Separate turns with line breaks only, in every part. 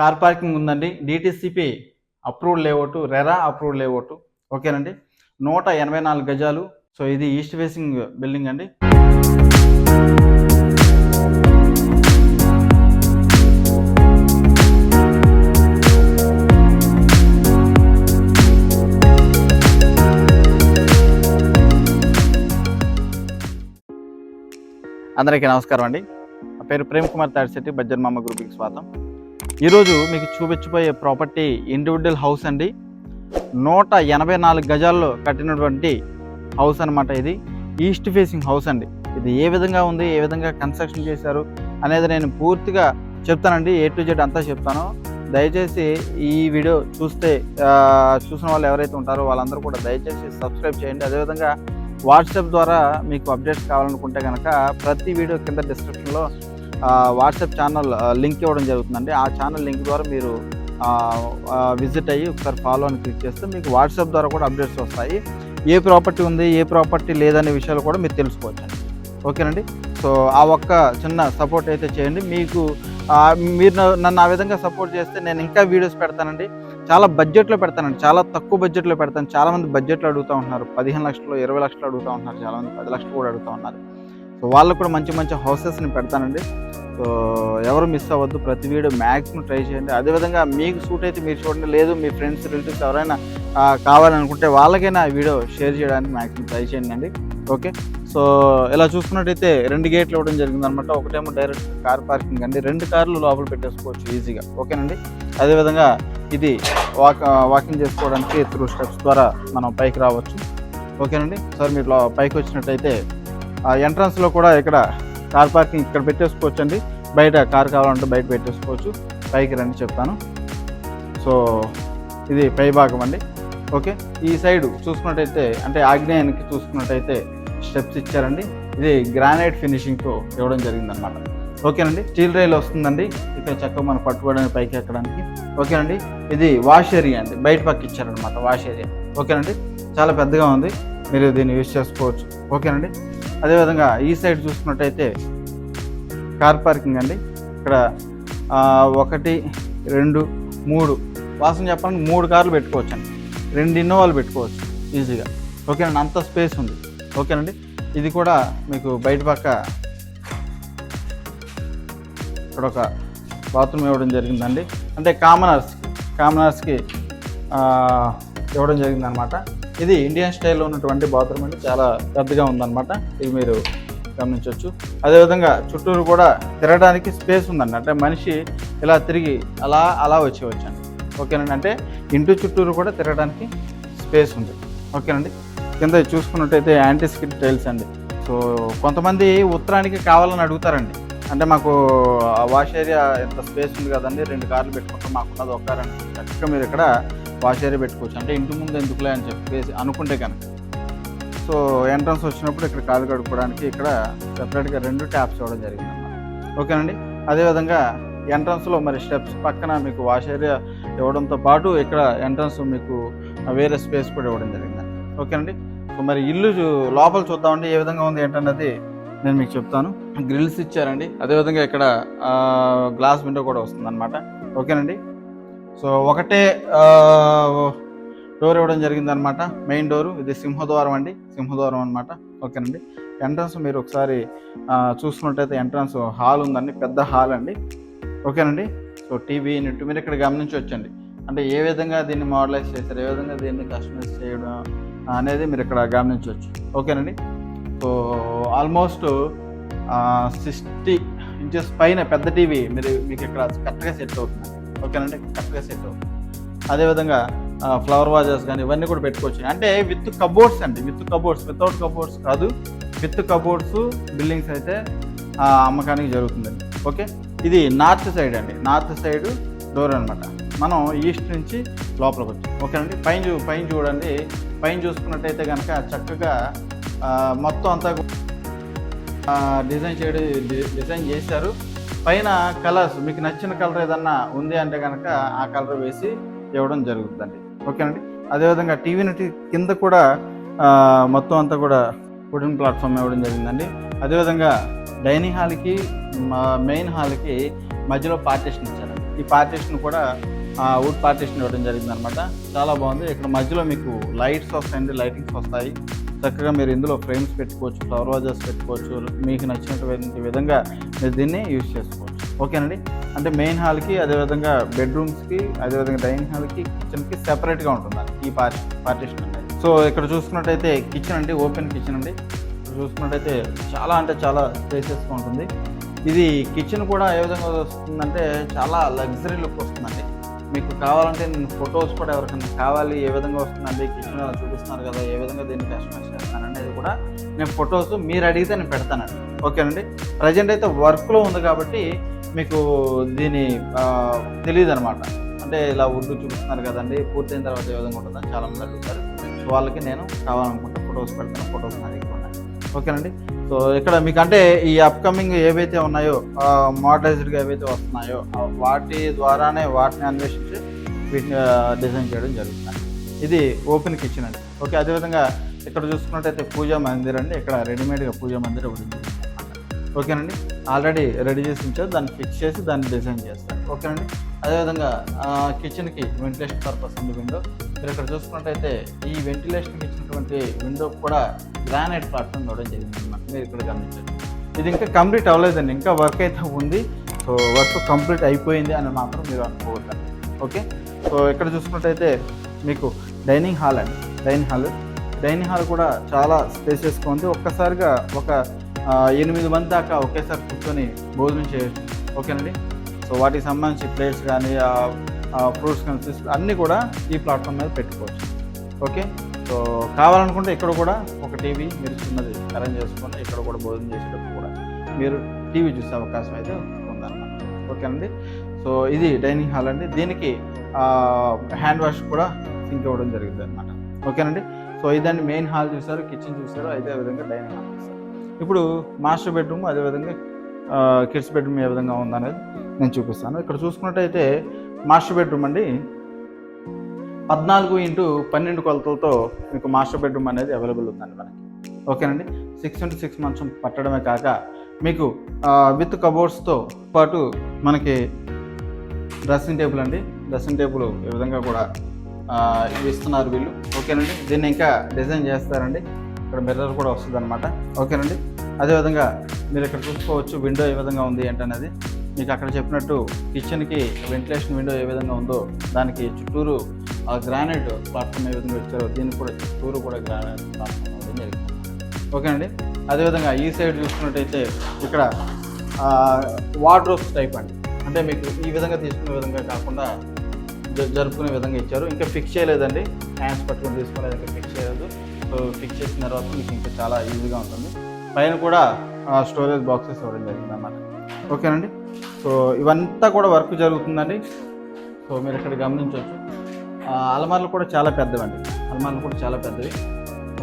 Car parking ఉందండి. DTCP approved layout RERA approved layout ఓకేనండి. నూట ఎనభై నాలుగు గజాలు. సో ఇది ఈస్ట్ ఫేసింగ్ బిల్డింగ్ అండి. అందరికీ నమస్కారం అండి. నా పేరు ప్రేమ్ కుమార్ తాడిశెట్టి బజ్జన్ మామ గ్రూప్కి స్వాగతం. ఈరోజు మీకు చూపించబోయే ప్రాపర్టీ ఇండివిజువల్ హౌస్ అండి. నూట ఎనభై నాలుగు గజాల్లో కట్టినటువంటి హౌస్ అనమాట ఇది. ఈస్ట్ ఫేసింగ్ హౌస్ అండి. ఇది ఏ విధంగా ఉంది ఏ విధంగా కన్స్ట్రక్షన్ చేశారు అనేది నేను పూర్తిగా చెప్తానండి. ఏ టు జెడ్ అంతా చెప్తాను. దయచేసి ఈ వీడియో చూస్తే చూసిన వాళ్ళు ఎవరైతే ఉంటారో వాళ్ళందరూ కూడా దయచేసి సబ్స్క్రైబ్ చేయండి. అదేవిధంగా వాట్సాప్ ద్వారా మీకు అప్డేట్స్ కావాలనుకుంటే కనుక ప్రతి వీడియో కింద డిస్క్రిప్షన్లో వాట్సాప్ ఛానల్ లింక్ ఇవ్వడం జరుగుతుందండి. ఆ ఛానల్ లింక్ ద్వారా మీరు విజిట్ అయ్యి ఒకసారి ఫాలో అని క్లిక్ చేస్తే మీకు వాట్సాప్ ద్వారా కూడా అప్డేట్స్ వస్తాయి. ఏ ప్రాపర్టీ ఉంది ఏ ప్రాపర్టీ లేదనే విషయాలు కూడా మీరు తెలుసుకోవచ్చండి. ఓకేనండి? సో ఆ ఒక్క చిన్న సపోర్ట్ అయితే చేయండి. మీకు మీరు నన్ను ఆ విధంగా సపోర్ట్ చేస్తే నేను ఇంకా వీడియోస్ పెడతానండి. చాలా బడ్జెట్లో పెడతానండి. చాలా తక్కువ బడ్జెట్లో పెడతాను. చాలామంది బడ్జెట్లో అడుగుతూ ఉంటున్నారు. పదిహేను లక్షలు ఇరవై లక్షలు అడుగుతూ ఉంటున్నారు. చాలామంది పది లక్షలు కూడా అడుగుతూ ఉన్నారు. సో వాళ్ళకు కూడా మంచి మంచి హౌసెస్ని పెడతానండి. సో ఎవరు మిస్ అవ్వద్దు. ప్రతి వీడియో మ్యాక్సిమం ట్రై చేయండి. అదేవిధంగా మీకు సూట్ అయితే మీరు చూడండి. లేదు మీ ఫ్రెండ్స్ రిలేటివ్స్ ఎవరైనా కావాలనుకుంటే వాళ్ళకైనా వీడియో షేర్ చేయడానికి మ్యాక్సిమం ట్రై చేయండి అండి. ఓకే? సో ఇలా చూసుకున్నట్టయితే రెండు గేట్లు ఇవ్వడం జరిగింది అనమాట ఒకటేమో డైరెక్ట్ కార్ పార్కింగ్ అండి. రెండు కార్లు లోపల పెట్టేసుకోవచ్చు ఈజీగా ఓకేనండి? అదేవిధంగా ఇది వాక్ వాకింగ్ చేసుకోవడానికి త్రూ స్టెప్స్ ద్వారా మనం పైకి రావచ్చు. ఓకేనండి? సార్ మీరు పైకి వచ్చినట్టయితే ఆ ఎంట్రన్స్లో కూడా ఇక్కడ కార్ పార్కింగ్ ఇక్కడ పెట్టేసుకోవచ్చు అండి బయట కార్ కావాలంటే బయట పెట్టేసుకోవచ్చు. పైకి రండి చెప్తాను. సో ఇది పై భాగం అండి. ఓకే ఈ సైడ్ చూసుకున్నట్టయితే అంటే ఆగ్నేయానికి చూసుకున్నట్టయితే స్టెప్స్ ఇచ్చారండి. ఇది గ్రానైట్ ఫినిషింగ్తో ఇవ్వడం జరిగిందనమాట ఓకేనండి స్టీల్ రైల్ వస్తుందండి. ఇక్కడ చక్కగా మనం పట్టుకోవడానికి పైకి ఎక్కడానికి. ఓకేనండి ఇది వాష్ ఏరియా అండి. బయట పక్క ఇచ్చారనమాట వాష్ ఏరియా. ఓకేనండి చాలా పెద్దగా ఉంది. మీరు దీన్ని యూజ్ చేసుకోవచ్చు. ఓకేనండి అదేవిధంగా ఈ సైడ్ చూసుకున్నట్టయితే కార్ పార్కింగ్ అండి. ఇక్కడ ఒకటి రెండు మూడు. వాసన చెప్పాలంటే మూడు కార్లు పెట్టుకోవచ్చు అండి రెండు ఇన్నోవాలు పెట్టుకోవచ్చు ఈజీగా. ఓకేనండి అంత స్పేస్ ఉంది. ఓకేనండి ఇది కూడా మీకు బయట పక్క ఇక్కడ ఒక బాత్రూమ్ ఇవ్వడం జరిగిందండి. అంటే కామనర్స్కి కామనర్స్కి ఇవ్వడం జరిగిందనమాట. ఇది ఇండియన్ స్టైల్లో ఉన్నటువంటి బాత్రూమ్ అంటే చాలా పెద్దగా ఉందన్నమాట. ఇది మీరు గమనించవచ్చు అదేవిధంగా చుట్టూరు కూడా తిరగడానికి స్పేస్ ఉందండి. అంటే మనిషి ఇలా తిరిగి అలా అలా వచ్చేవచ్చు అండి ఓకేనండి. అంటే ఇంటి చుట్టూరు కూడా తిరగడానికి స్పేస్ ఉంది. ఓకేనండి. కింద చూసుకున్నట్టయితే యాంటీ స్కిడ్ టైల్స్ అండి. సో కొంతమంది ఉత్తరానికి కావాలని అడుగుతారండి. అంటే మాకు వాష్ ఏరియా ఎంత స్పేస్ ఉంది కదండి. రెండు కార్లు పెట్టుకుంటాం మాకున్నది ఒక కార్ అండి చక్కగా మీరు ఇక్కడ వాష్ పెట్టుకోవచ్చు. అంటే ఇంటి ముందు ఎందుకులే అని చెప్పేసి అనుకుంటే కనుక. సో ఎంట్రన్స్ వచ్చినప్పుడు ఇక్కడ కాలు కడుక్కోవడానికి ఇక్కడ సెపరేట్గా రెండు ట్యాప్స్ ఇవ్వడం జరిగింది ఓకేనండి? అదేవిధంగా ఎంట్రన్స్లో మరి స్టెప్స్ పక్కన మీకు వాష్ ఏరియా ఇవ్వడంతో పాటు ఇక్కడ ఎంట్రన్స్ మీకు వేరే స్పేస్ కూడా ఇవ్వడం జరిగింది. ఓకేనండి? సో మరి ఇల్లు లోపల చూద్దామండి. ఏ విధంగా ఉంది ఏంటన్నది నేను మీకు చెప్తాను. గ్రిల్స్ ఇచ్చారండి. అదేవిధంగా ఇక్కడ గ్లాస్ విండో కూడా వస్తుంది అనమాట ఓకేనండి? సో ఒకటే డోర్ ఇవ్వడం జరిగింది అనమాట మెయిన్ డోరు ఇది సింహద్వారం అండి. సింహద్వారం అనమాట ఓకేనండి. ఎంట్రన్స్ మీరు ఒకసారి చూసుకున్నట్టయితే ఎంట్రన్స్ హాల్ ఉందండి. పెద్ద హాల్ అండి. ఓకేనండి. సో టీవీ నెట్ మీరు ఇక్కడ గమనించవచ్చండి. అంటే ఏ విధంగా దీన్ని మోడలైజ్ చేశారు ఏ విధంగా దీన్ని కస్టమైజ్ చేయడం అనేది మీరు ఇక్కడ గమనించవచ్చు. ఓకేనండి. సో ఆల్మోస్ట్ సిక్స్టీ ఇంచెస్ పైన పెద్ద టీవీ మీరు మీకు ఇక్కడ కరెక్ట్గా సెట్ అవుతుంది. ఓకేనండి కరెక్ట్గా సెట్ అవుతుంది అదేవిధంగా ఫ్లవర్ వాజెస్ కానీ ఇవన్నీ కూడా పెట్టుకోవచ్చు. అంటే విత్ కబోర్డ్స్ అండి. విత్ కబోర్డ్స్ వితౌట్ కబోర్డ్స్ కాదు. విత్ కబోర్డ్స్ బిల్డింగ్స్ అయితే అమ్మకానికి జరుగుతుందండి. ఓకే? ఇది నార్త్ సైడ్ అండి. నార్త్ సైడ్ డోర్ అనమాట మనం ఈస్ట్ నుంచి లోపలికి వచ్చాం. ఓకేనండి పైన చూ పైన చూడండి. పైన చూసుకున్నట్టయితే కనుక చక్కగా మొత్తం అంతా డిజైన్ చేయడం డిజైన్ చేశారు. పైన కలర్స్ మీకు నచ్చిన కలర్ ఏదన్నా ఉంది అంటే కనుక ఆ కలర్ వేసి ఇవ్వడం జరుగుతుందండి. ఓకేనండి? అదేవిధంగా టీవీ నటి కింద కూడా మొత్తం అంతా కూడా వుడెన్ ప్లాట్ఫామ్ ఇవ్వడం జరిగిందండి. అదేవిధంగా డైనింగ్ హాల్కి మెయిన్ హాల్కి మధ్యలో పార్టీషన్ ఇచ్చారండి. ఈ పార్టీషన్ కూడా వుడ్ పార్టీషన్ ఇవ్వడం జరిగింది అనమాట చాలా బాగుంది. ఇక్కడ మధ్యలో మీకు లైట్స్ వస్తాయండి. లైటింగ్స్ వస్తాయి. చక్కగా మీరు ఇందులో ఫ్రేమ్స్ పెట్టుకోవచ్చు ఫ్లవర్ వాజెస్ పెట్టుకోవచ్చు. మీకు నచ్చినటువంటి విధంగా మీరు దీన్ని యూజ్ చేసుకోవచ్చు. ఓకేనండి? అంటే మెయిన్ హాల్కి అదేవిధంగా బెడ్రూమ్స్కి అదేవిధంగా డైనింగ్ హాల్కి కిచెన్కి సెపరేట్గా ఉంటుంది ఈ పార్టీ పార్టీషన్ అనేది. సో ఇక్కడ చూసుకున్నట్టయితే కిచెన్ అండి. ఓపెన్ కిచెన్ అండి. చూసుకున్నట్టయితే చాలా అంటే చాలా స్పేసెస్గా ఉంటుంది. ఇది కిచెన్ కూడా ఏ విధంగా వస్తుందంటే చాలా లగ్జరీ లుక్ వస్తుందండి. మీకు కావాలంటే నేను ఫొటోస్ కూడా ఎవరికైనా కావాలి ఏ విధంగా వస్తుందండి కిచెన్ చూపిస్తున్నారు కదా ఏ విధంగా దీన్ని కస్టమైజ్ చేస్తాను అనేది కూడా నేను ఫొటోస్ మీరు అడిగితే నేను పెడతానండి. ఓకేనండి? ప్రజెంట్ అయితే వర్క్లో ఉంది కాబట్టి మీకు దీని తెలియదు అనమాట అంటే ఇలా ఉర్దూ చూపిస్తున్నారు కదండి పూర్తయిన తర్వాత ఏ విధంగా ఉంటుందని చాలా మంది అడుగుతారు. వాళ్ళకి నేను కావాలనుకుంటే ఫొటోస్ పెడతాను ఫొటోస్ నా దగ్గర ఓకేనండి? సో ఇక్కడ మీకు అంటే ఈ అప్కమింగ్ ఏవైతే ఉన్నాయో మోడలైజ్డ్గా ఏవైతే వస్తున్నాయో వాటి ద్వారానే వాటిని అన్వేషించి వీటిని డిజైన్ చేయడం జరుగుతుంది. ఇది ఓపెన్ కిచెన్ అండి. ఓకే అదేవిధంగా ఇక్కడ చూసుకున్నట్టయితే పూజా మందిర్ అండి. ఇక్కడ రెడీమేడ్గా పూజా మందిర్ ఒకటి ఉంది. ఓకేనండి? ఆల్రెడీ రెడీ చేసి ఉంచారు. దాన్ని ఫిక్స్ చేసి దాన్ని డిజైన్ చేస్తారు. ఓకేనండి? అదేవిధంగా కిచెన్కి వెంటిలేషన్ పర్పస్ ఉంది విండో మీరు ఇక్కడ చూసుకున్నట్టయితే ఈ వెంటిలేషన్కి ఇచ్చినటువంటి విండో కూడా గ్రానైట్ ప్లాట్ఫామ్ ఇవ్వడం జరిగిందన్నమాట. మీరు ఇక్కడ గమనించండి. ఇది ఇంకా కంప్లీట్ అవ్వలేదండి. ఇంకా వర్క్ అయితే ఉంది. సో వర్క్ కంప్లీట్ అయిపోయింది అని మాత్రం మీరు అనుకోవద్దండి ఓకే? సో ఇక్కడ చూసుకున్నట్టయితే మీకు డైనింగ్ హాల్ అండి. డైనింగ్ హాల్ డైనింగ్ హాల్ కూడా చాలా స్పేసెస్గా ఉంది. ఒక్కసారిగా ఒక ఎనిమిది మంది దాకా ఒకేసారి కూర్చొని భోజనం చేయొచ్చు. ఓకేనండి? సో వాటికి సంబంధించి ప్లేట్స్ కానీ ఫ్రూట్స్ కానీ అన్నీ కూడా ఈ ప్లాట్ఫామ్ మీద పెట్టుకోవచ్చు. ఓకే సో కావాలనుకుంటే ఇక్కడ కూడా ఒక టీవీ మీరు చిన్నది అరేంజ్ చేసుకొని ఇక్కడ కూడా భోజనం చేసేటప్పుడు కూడా మీరు టీవీ చూసే అవకాశం అయితే ఉందన్నమాట. ఓకేనండి సో ఇది డైనింగ్ హాల్ అండి. దీనికి హ్యాండ్ వాష్ కూడా సింక్ ఇవ్వడం జరిగింది అనమాట ఓకేనండి సో ఇదండి మెయిన్ హాల్ చూసారు కిచెన్ చూసారు అదే విధంగా డైనింగ్ హాల్ చూసారు. ఇప్పుడు మాస్టర్ బెడ్రూమ్ అదేవిధంగా కిడ్స్ బెడ్రూమ్ ఏ విధంగా ఉందనేది నేను చూపిస్తాను. ఇక్కడ చూసుకున్నట్టయితే మాస్టర్ బెడ్రూమ్ అండి. పద్నాలుగు ఇంటూ పన్నెండు కొలతలతో మీకు మాస్టర్ బెడ్రూమ్ అనేది అవైలబుల్ ఉందండి మనకి. ఓకేనండి? సిక్స్ ఇంటూ సిక్స్ మంచం పట్టడమే కాక మీకు విత్ కబోర్డ్స్తో పాటు మనకి డ్రెస్సింగ్ టేబుల్ అండి. డ్రెస్సింగ్ టేబుల్ ఈ విధంగా కూడా ఇస్తున్నారు వీళ్ళు. ఓకేనండి? దీన్ని ఇంకా డిజైన్ చేస్తారండి. ఇక్కడ మిర్రర్ కూడా వస్తుంది అనమాట ఓకేనండి? అదేవిధంగా మీరు ఇక్కడ చూసుకోవచ్చు విండో ఏ విధంగా ఉంది ఏంటనేది. మీకు అక్కడ చెప్పినట్టు కిచెన్కి వెంటిలేషన్ విండో ఏ విధంగా ఉందో దానికి చుట్టూరు ఆ గ్రానైట్ ప్లాట్ఫామ్ ఏ విధంగా ఇచ్చారో దీనికి కూడా చుట్టూరు కూడా గ్రానైట్ ప్లాట్ఫామ్ ఉంది జరిగింది. ఓకేనండి అదేవిధంగా ఈ సైడ్ చూసుకున్నట్టయితే ఇక్కడ వార్డ్రోబ్స్ టైప్ అండి. అంటే మీకు ఈ విధంగా తీసుకునే విధంగా కాకుండా జ- జరుపుకునే విధంగా ఇచ్చారు. ఇంకా ఫిక్స్ చేయలేదండి. హ్యాండ్స్ పట్టుకొని తీసుకునేది ఇంకా ఫిక్స్ చేయలేదు. సో ఫిక్స్ చేసిన తర్వాత మీకు ఇంకా చాలా ఈజీగా ఉంటుంది. పైన కూడా స్టోరేజ్ బాక్సెస్ ఇవ్వడం జరిగింది అన్నమాట ఓకేనండి? సో ఇవంతా కూడా వర్క్ జరుగుతుందండి. సో మీరు ఇక్కడ గమనించవచ్చు. అలమార్లు కూడా చాలా పెద్దవండి. అలమార్లు కూడా చాలా పెద్దవి.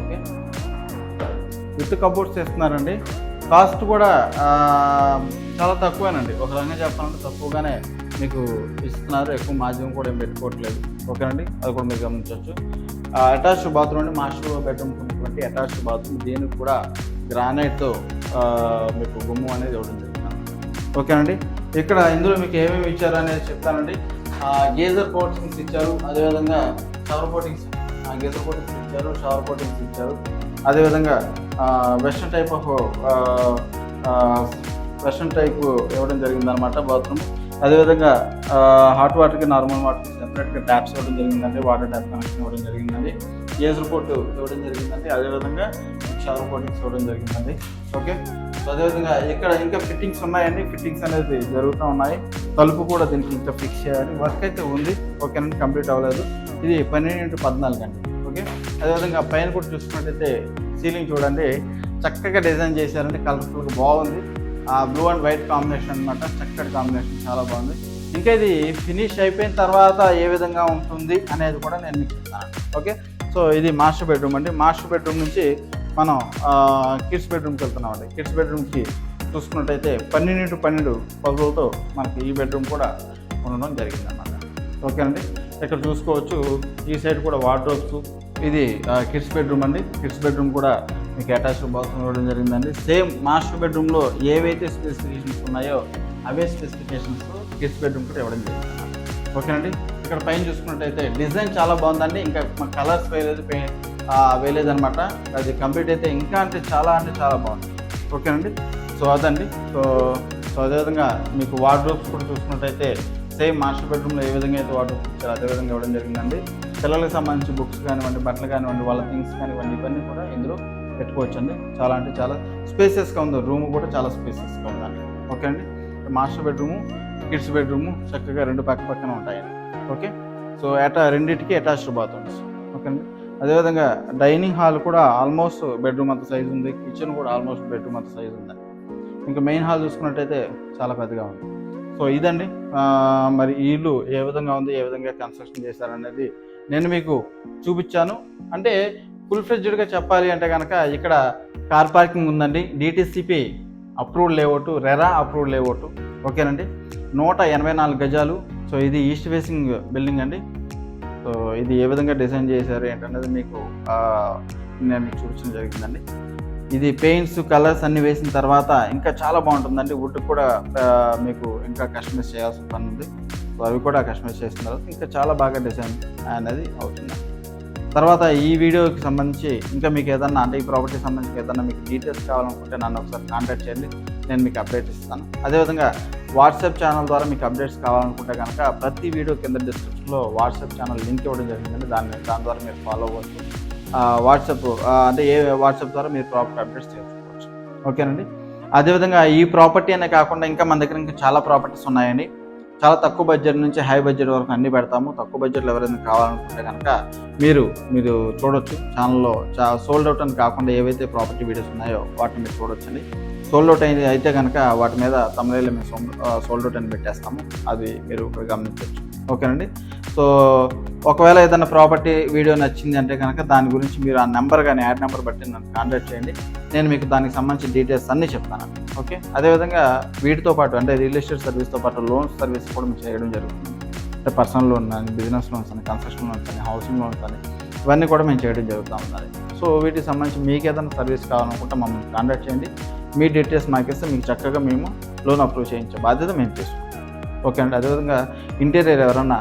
ఓకే. విత్ కబోర్డ్స్ ఇస్తున్నారండి కాస్ట్ కూడా చాలా తక్కువేనండి. ఒక రకంగా చెప్పాలంటే తక్కువగానే మీకు ఇస్తున్నారు. ఎక్కువ మాధ్యమం కూడా ఏం పెట్టుకోవట్లేదు. ఓకేనండి? అది కూడా మీరు గమనించవచ్చు. అటాచ్డ్ బాత్రూమ్ అండి. మాస్టర్ బెడ్రూమ్ ఉన్నటువంటి అటాచ్డ్ బాత్రూమ్ దీనికి కూడా గ్రానైట్తో మీకు గుమ్ము అనేది ఇవ్వడం జరుగుతుంది ఓకేనండి? ఇక్కడ ఇందులో మీకు ఏమేమి ఇచ్చారు అనేది చెప్తానండి. గేజర్ కోటింగ్స్ ఇచ్చారు. అదేవిధంగా షవర్ కోటింగ్స్ గేజర్ కోటింగ్స్ ఇచ్చారు షవర్ కోటింగ్స్ ఇచ్చారు. అదేవిధంగా western type of western type ఇవ్వడం జరిగిందనమాట బాత్రూమ్. అదేవిధంగా హాట్ వాటర్కి నార్మల్ వాటర్కి సెపరేట్గా ట్యాప్స్ ఇవ్వడం జరిగిందండి. వాటర్ ట్యాప్ కనెక్షన్ ఇవ్వడం జరిగిందండి. గేజర్ రిపోర్ట్ ఇవ్వడం జరిగిందండి. అదేవిధంగా షవర్ కోటింగ్స్ చూడడం జరిగిందండి. ఓకే సో అదేవిధంగా ఇక్కడ ఇంకా ఫిట్టింగ్స్ ఉన్నాయండి. ఫిట్టింగ్స్ అనేది జరుగుతూ ఉన్నాయి. తలుపు కూడా దీనికి ఇంకా ఫిక్స్ చేయాలి. వర్క్ అయితే ఉంది. ఓకేనండి కంప్లీట్ అవ్వలేదు. ఇది పన్నెండు ఇంటూ పద్నాలుగు అండి. ఓకే అదేవిధంగా పైన కూడా చూసుకున్నట్టయితే సీలింగ్ చూడండి. చక్కగా డిజైన్ చేశారంటే కలర్ఫుల్గా బాగుంది. ఆ బ్లూ అండ్ వైట్ కాంబినేషన్ అన్నమాట. చక్కటి కాంబినేషన్ చాలా బాగుంది. ఇంకా ఇది ఫినిష్ అయిపోయిన తర్వాత ఏ విధంగా ఉంటుంది అనేది కూడా నేను మీకు చెప్తాను ఓకే సో ఇది మాస్టర్ బెడ్రూమ్ అండి. మాస్టర్ బెడ్రూమ్ నుంచి మనం కిడ్స్ బెడ్రూమ్కి వెళ్తున్నామండి. కిడ్స్ బెడ్రూమ్కి చూసుకున్నట్టయితే పన్నెండు టు పన్నెండు పదులతో మనకి ఈ బెడ్రూమ్ కూడా ఉండడం జరిగింది అన్నమాట ఓకేనండి? ఇక్కడ చూసుకోవచ్చు ఈ సైడ్ కూడా వార్డ్రోబ్స్ ఇది కిడ్స్ బెడ్రూమ్ అండి. కిడ్స్ బెడ్రూమ్ కూడా మీకు అటాచ్డ్ బాత్రూమ్ ఇవ్వడం జరిగిందండి. సేమ్ మాస్టర్ బెడ్రూమ్లో ఏవైతే స్పెసిఫికేషన్స్ ఉన్నాయో అవే స్పెసిఫికేషన్స్ కిడ్స్ బెడ్రూమ్ కూడా ఇవ్వడం జరిగింది ఓకేనండి? ఇక్కడ పైన చూసుకున్నట్టయితే డిజైన్ చాలా బాగుందండి. ఇంకా మా కలర్స్ వేయలేదు పెయింట్ వేయలేదనమాట అనమాట అది కంప్లీట్ అయితే ఇంకా అంటే చాలా అంటే చాలా బాగుంది. ఓకేనండి? సో అదండి. సో సో అదేవిధంగా మీకు వార్డ్రోబ్స్ కూడా చూసుకున్నట్టయితే సేమ్ మాస్టర్ బెడ్రూమ్లో ఏ విధంగా అయితే వార్డ్రోబ్స్ ఇచ్చారో అదే విధంగా ఇవ్వడం జరిగిందండి. పిల్లలకు సంబంధించి బుక్స్ కానివ్వండి బట్టలు కానివ్వండి వాళ్ళ థింగ్స్ కానివ్వండి ఇవన్నీ కూడా ఇందులో పెట్టుకోవచ్చండి. చాలా అంటే చాలా స్పేసెస్గా ఉంది. రూమ్ కూడా చాలా స్పేసెస్గా ఉందండి. ఓకే అండి మాస్టర్ బెడ్రూము కిడ్స్ బెడ్రూము చక్కగా రెండు పక్క పక్కన ఉంటాయండి. ఓకే? సో అటా రెండింటికి అటాచ్డ్ బాత్రూమ్స్. ఓకే అండి అదేవిధంగా డైనింగ్ హాల్ కూడా ఆల్మోస్ట్ బెడ్రూమ్ అంత సైజు ఉంది కిచెన్ కూడా ఆల్మోస్ట్ బెడ్రూమ్ అంత సైజు ఉంది. ఇంకా మెయిన్ హాల్ చూసుకున్నట్టయితే చాలా పెద్దగా ఉంది. సో ఇదండి. మరి ఈ ఇల్లు ఏ విధంగా ఉంది ఏ విధంగా కన్స్ట్రక్షన్ చేశారనేది నేను మీకు చూపించాను. అంటే ఫుల్ ఫ్లెడ్జ్డ్గా చెప్పాలి అంటే కనుక ఇక్కడ కార్ పార్కింగ్ ఉందండి. DTCP approved layout RERA approved layout ఓకేనండి. నూట ఎనభై నాలుగు గజాలు. సో ఇది ఈస్ట్ ఫేసింగ్ బిల్డింగ్ అండి. సో ఇది ఏ విధంగా డిజైన్ చేశారు ఏంటనేది మీకు నేను చూపించడం జరిగిందండి. ఇది పెయింట్స్ కలర్స్ అన్ని వేసిన తర్వాత ఇంకా చాలా బాగుంటుందండి. వుడ్ కూడా మీకు ఇంకా కస్టమైజ్ చేయాల్సిన పని ఉంది. సో అవి కూడా కస్టమైజ్ చేసిన తర్వాత ఇంకా చాలా బాగా డిజైన్ అనేది అవుతుంది. తర్వాత ఈ వీడియోకి సంబంధించి ఇంకా మీకు ఏదన్నా అంటే ఈ ప్రాపర్టీకి సంబంధించి ఏదన్నా మీకు డీటెయిల్స్ కావాలనుకుంటే నన్ను ఒకసారి కాంటాక్ట్ చేయండి. నేను మీకు అప్డేట్ ఇస్తాను. అదేవిధంగా వాట్సాప్ ఛానల్ ద్వారా మీకు అప్డేట్స్ కావాలనుకుంటే కనుక ప్రతి వీడియో కింద డిస్క్రిప్షన్లో వాట్సాప్ ఛానల్ లింక్ ఇవ్వడం జరిగిందండి. దాన్ని దాని ద్వారా మీరు ఫాలో అవ్వచ్చు. వాట్సాప్ అంటే ఏ వాట్సాప్ ద్వారా మీరు ప్రాపర్టీ అప్డేట్స్ చేసుకోవచ్చు ఓకేనండి? అదేవిధంగా ఈ ప్రాపర్టీ అనే కాకుండా ఇంకా మన దగ్గర ఇంకా చాలా ప్రాపర్టీస్ ఉన్నాయండి. చాలా తక్కువ బడ్జెట్ నుంచి హై బడ్జెట్ వరకు అన్ని పెడతాము. తక్కువ బడ్జెట్లో ఎవరైనా కావాలనుకుంటే కనుక మీరు మీరు చూడొచ్చు. ఛానల్లో చా సోల్డ్ అవుట్ అని కాకుండా ఏవైతే ప్రాపర్టీ వీడియోస్ ఉన్నాయో వాటిని మీరు చూడొచ్చండి. సోల్డ్ అవుట్ అయింది అయితే కనుక వాటి మీద తమిళలో మేము సోల్డ్ అవుట్ అని పెట్టేస్తాము. అది మీరు ఇక్కడ గమనించవచ్చు. ఓకేనండి? సో ఒకవేళ ఏదైనా ప్రాపర్టీ వీడియో నచ్చింది అంటే కనుక దాని గురించి మీరు ఆ నెంబర్ కానీ యాడ్ నెంబర్ బట్టి నన్ను కాంటాక్ట్ చేయండి. నేను మీకు దానికి సంబంధించిన డీటెయిల్స్ అన్నీ చెప్తాను. ఓకే? అదేవిధంగా వీటితో పాటు అంటే రియల్ ఎస్టేట్ సర్వీస్తో పాటు లోన్స్ సర్వీస్ కూడా మీకు చేయడం జరుగుతుంది. అంటే పర్సనల్ లోన్ కానీ బిజినెస్ లోన్స్ అని కన్స్ట్రక్షన్ లోన్స్ కానీ హౌసింగ్ లోన్స్ కానీ ఇవన్నీ కూడా మేము చేయడం జరుగుతూ ఉన్నది సో వీటికి సంబంధించి మీకు ఏదైనా సర్వీస్ కావాలనుకుంటే మమ్మల్ని కాంటాక్ట్ చేయండి. మీ డీటెయిల్స్ మాకు ఇస్తే మీకు చక్కగా మేము లోన్ అప్రూవ్ చేయించే బాధ్యత మేము తీసుకుంటాం. ఓకే అండి. అదేవిధంగా ఇంటీరియర్ ఎవరైనా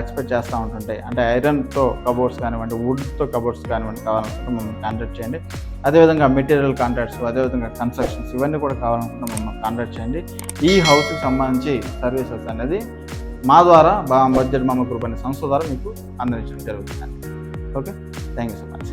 ఎక్స్పెక్ట్ చేస్తూ ఉంటుంటే అంటే ఐరన్తో కబోర్డ్స్ కానివ్వండి వుడ్తో కబోర్డ్స్ కానివ్వండి కావాలనుకుంటే మమ్మల్ని కాంటాక్ట్ చేయండి. అదేవిధంగా మెటీరియల్ కాంట్రాక్ట్స్ అదేవిధంగా కన్స్ట్రక్షన్స్ ఇవన్నీ కూడా కావాలనుకుంటే మమ్మల్ని కాంటాక్ట్ చేయండి. ఈ హౌస్కి సంబంధించి సర్వీసెస్ అనేది మా ద్వారా బడ్జెట్ మామ గ్రూప్ అనే సంస్థ ద్వారా మీకు అందించడం జరుగుతుంది okay? Thank you so much.